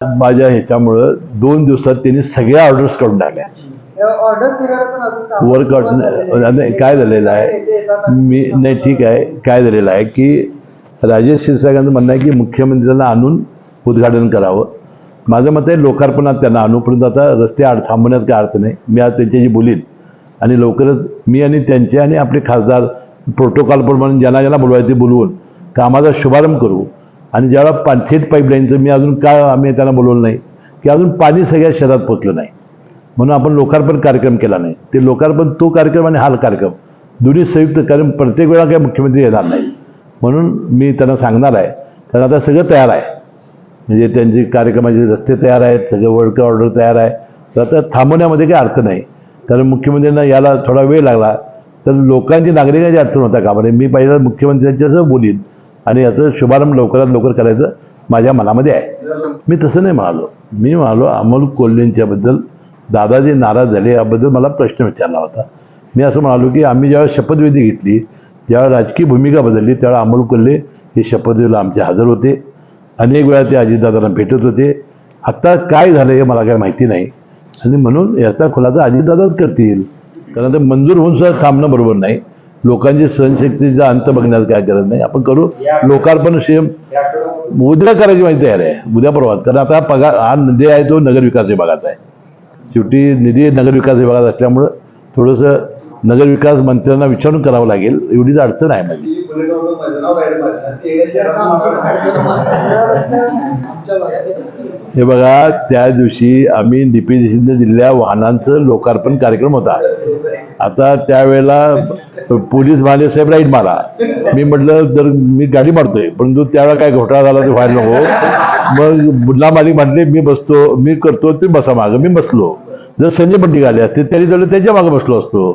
माझ्या ह्याच्यामुळं दोन दिवसात त्यांनी सगळ्या ऑर्डर्स काढून टाकल्या. ऑर्डर केल्यावर पण अजून काम वर्क सुरुवात झालेली आउट नाही काय झालेलं आहे? मी नाही ठीक आहे. काय झालेलं आहे की राजेश क्षीरसागरांचं म्हणणं आहे की मुख्यमंत्र्यांना आणून उद्घाटन करावं. माझं मत आहे लोकार्पणात त्यांना आणू. परंतु आता रस्ते आड थांबवण्यात काय अर्थ नाही. मी आज त्यांच्याशी बोलीन. आणि लवकरच मी आणि त्यांचे आणि आपले खासदार प्रोटोकॉलप्रमाणे ज्यांना ज्यांना बोलवायचे बोलवून कामाचा शुभारंभ करू. आणि ज्याला पा थेट पाईपलाईनचं मी अजून काय आम्ही त्यांना बोलवलं नाही की अजून पाणी सगळ्या शहरात पोचलं नाही. म्हणून आपण लोकार्पण कार्यक्रम केला नाही. ते लोकार्पण तो कार्यक्रम आणि हा कार्यक्रम दोन्ही संयुक्त कारण प्रत्येक वेळा काही मुख्यमंत्री येणार नाही. म्हणून मी त्यांना सांगणार आहे कारण आता सगळं तयार आहे. म्हणजे त्यांची कार्यक्रमाचे रस्ते तयार आहेत सगळं वर्क ऑर्डर तयार आहे. तर आता थांबवण्यामध्ये काही अर्थ नाही. कारण मुख्यमंत्र्यांना याला थोडा वेळ लागला. तर लोकांची नागरिकांची अडचण होता का म्हणजे मी पहिल्या मुख्यमंत्र्यांच्यासह बोलीन. आणि याचं शुभारंभ लवकरात लवकर करायचं माझ्या मनामध्ये आहे. मी तसं नाही म्हणालो. मी म्हणालो अमोल कोल्हेंच्याबद्दल दादाजी नाराज झाले याबद्दल मला प्रश्न विचारला होता. मी असं म्हणालो की आम्ही ज्यावेळेस शपथविधी घेतली ज्यावेळेस राजकीय भूमिका बदलली त्यावेळेस अमोल कोल्हे हे शपथविधीला आमचे हजर होते. अनेक वेळा ते अजितदादांना भेटत होते. आत्ता काय झालं हे मला काय माहिती नाही. आणि म्हणून याचा खुलासा अजितदादाच करतील. कारण ते मंजूर होऊन सुद्धा थांबणं बरोबर नाही. लोकांची सहनशक्तीचा अंत बघण्यात काय गरज नाही. आपण करू. लोकार्पण सेम. उद्या करायची माहिती तयार आहे. उद्या परवा. कारण आता पगार हा निधी आहे तो नगरविकास विभागाचा आहे. शेवटी निधी नगरविकास विभागात असल्यामुळं थोडंसं नगरविकास मंत्र्यांना विचारून करावं लागेल. एवढीच अडचण आहे माझी. हे बघा त्या दिवशी आम्ही डीपीसीने दिलेल्या वाहनांचं लोकार्पण कार्यक्रम होता. आता त्यावेळेला पोलीस म्हणाले साहेब राईट मारा. मी म्हटलं जर मी गाडी मारतोय परंतु त्यावेळेला काय घोटाळा झाला ते व्हायला नको. मग बुल्ला मालिक म्हटले मी बसतो मी करतो ते बसा मागं मी बसलो. जर संजय पंडित आले असते त्यांनी जर त्याच्यामागे बसलो असतो.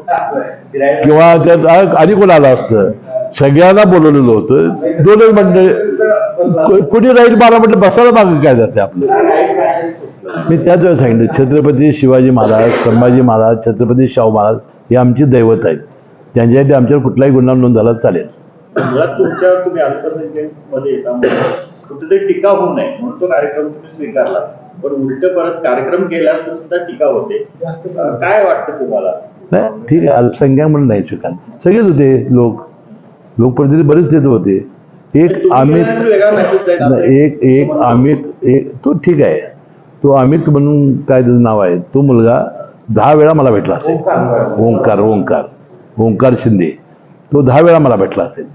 किंवा त्यात आणि कोण आलं असतं? सगळ्यांना बोलवलेलं होतं. दोनच मंडळी कुणी राईट मारा म्हटलं बसायला मागं काय जाते आपलं? मी त्याच वेळेला सांगितलं छत्रपती शिवाजी महाराज संभाजी महाराज छत्रपती शाहू महाराज हे आमची दैवत आहेत. त्यांच्यासाठी आमच्यावर कुठलाही गुन्हा नोंद झाला चालेल. तुमच्यावर तुम्ही कुठेतरी टीका होऊ नये म्हणून तो कार्यक्रम तुम्ही स्वीकारला. पण उलट परत कार्यक्रम केला तर सुद्धा टीका होते. काय वाटतं तुम्हाला? नाही ठीक आहे. अल्पसंख्याक म्हणून नाही स्वीकार सगळेच होते लोक. लोकप्रतिनिधी बरेच तिथे होते. एक तुम्ही अमित एक एक अमित एक तो ठीक आहे. तो अमित म्हणून काय त्याचं नाव आहे. तो मुलगा दहा वेळा मला भेटला असेल. ओंकार ओंकार. ओंकार शिंदे. तो दहा वेळा मला भेटला असेल.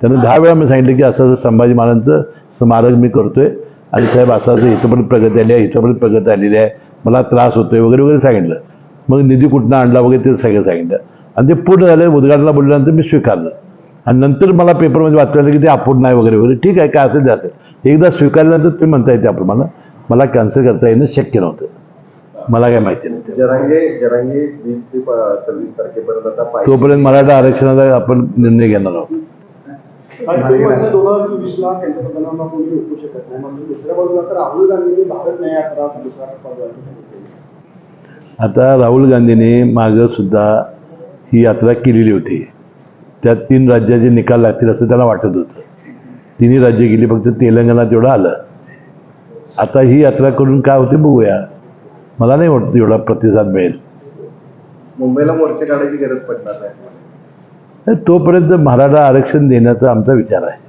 त्यानं दहा वेळा मी सांगितलं की असं असं संभाजी महाराजांचं स्मारक मी करतोय. आणि साहेब असं असं इथंपर्यंत प्रगती आली आहे इथंपर्यंत प्रगती आलेली आहे. मला त्रास होतोय वगैरे वगैरे सांगितलं. मग निधी कुठनं आणला वगैरे ते सगळं सांगितलं. आणि ते पूर्ण झालं उद्घाटनाला बोलल्यानंतर मी स्वीकारलं. आणि नंतर मला पेपरमध्ये वाचलं की ते अपूर्ण नाही वगैरे वगैरे. ठीक आहे काय असेल ते असेल. एकदा स्वीकारल्यानंतर तुम्ही म्हणता येते त्याप्रमाणे मला कॅन्सल करता येणं शक्य नव्हतं. मला काय माहिती नाही. जरांगे जरांगे वीस ते सव्वीस तारखेपर्यंत आता पाहिजे. तोपर्यंत मराठा आरक्षणाचा आपण निर्णय घेणार आहोत. दोन हजार चोवीसला पंतप्रधानांना कोणी रोखू शकत नाही. म्हणजे दुसऱ्या बाजूला तर राहुल गांधींनी भारत नाही यात्रा दुसरा टप्पा जो आहे तो सुरू केला. आता राहुल गांधीने मागं सुद्धा ही यात्रा केलेली होती. त्यात तीन राज्याचे निकाल लागतील असं त्याला वाटत होतं. तिन्ही राज्य गेली फक्त तेलंगणा तेवढं आलं. आता ही यात्रा करून काय होते बघूया. मला नाही वाटत एवढा प्रतिसाद मिळेल मुंबईला मोर्चे काढायची गरज पडणार नाही. तोपर्यंत मराठा आरक्षण देण्याचा आमचा विचार आहे